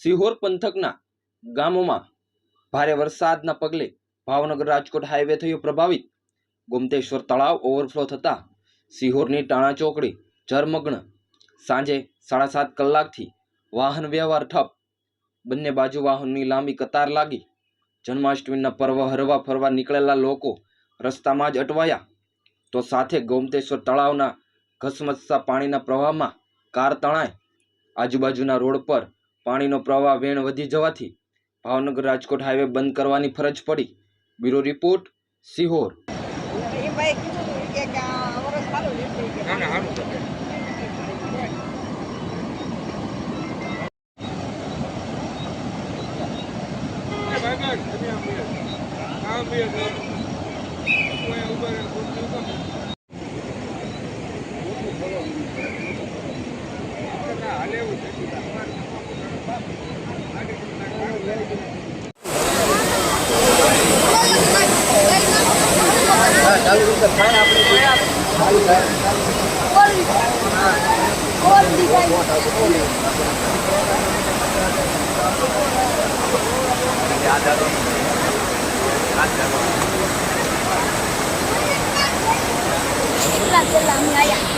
સિહોર પંથકના ગામોમાં ભારે વરસાદના પગલે ભાવનગર રાજકોટ હાઈવે થયો પ્રભાવિત. ગોમતેશ્વર તળાવ ઓવરફ્લો થતાં સિહોરની ટાણા ચોકડી જરમગ્ન સાંજે સાડા સાત કલાકથી વાહન વ્યવહાર ઠપ. બંને બાજુ વાહનની લાંબી કતાર લાગી. જન્માષ્ટમીના પર્વ હરવા ફરવા નીકળેલા લોકો રસ્તામાં જ અટવાયા. તો સાથે ગોમતેશ્વર તળાવના ઘસમસતા પાણીના પ્રવાહમાં કાર તણાય. આજુબાજુના રોડ પર પાણીનો પ્રવાહ વેણ વધી જવાથી ભાવનગર રાજકોટ હાઈવે બંધ કરવાની ફરજ પડી. Bureau report Sihor. એ છે. કેટલા કેટલા અમે